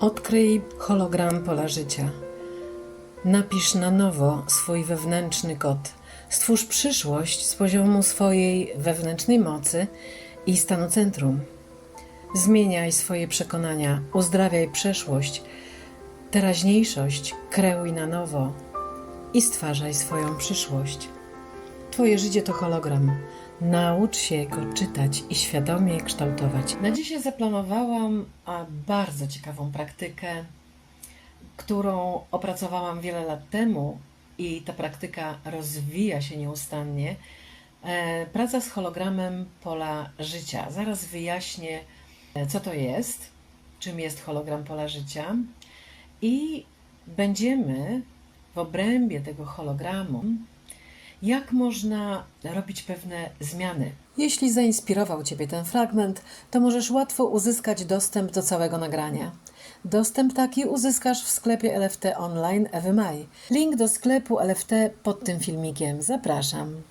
Odkryj hologram pola życia. Napisz na nowo swój wewnętrzny kod. Stwórz przyszłość z poziomu swojej wewnętrznej mocy i stanu centrum. Zmieniaj swoje przekonania, uzdrawiaj przeszłość, teraźniejszość kreuj na nowo i stwarzaj swoją przyszłość. Twoje życie to hologram. Naucz się go czytać i świadomie kształtować. Na dzisiaj zaplanowałam bardzo ciekawą praktykę, którą opracowałam wiele lat temu i ta praktyka rozwija się nieustannie. E, Praca z hologramem pola życia. Zaraz wyjaśnię, e, co to jest, czym jest hologram pola życia i będziemy w obrębie tego hologramu jak można robić pewne zmiany. Jeśli zainspirował Ciebie ten fragment, to możesz łatwo uzyskać dostęp do całego nagrania. Dostęp taki uzyskasz w sklepie LFT online Ewy Maj. Link do sklepu LFT pod tym filmikiem. Zapraszam.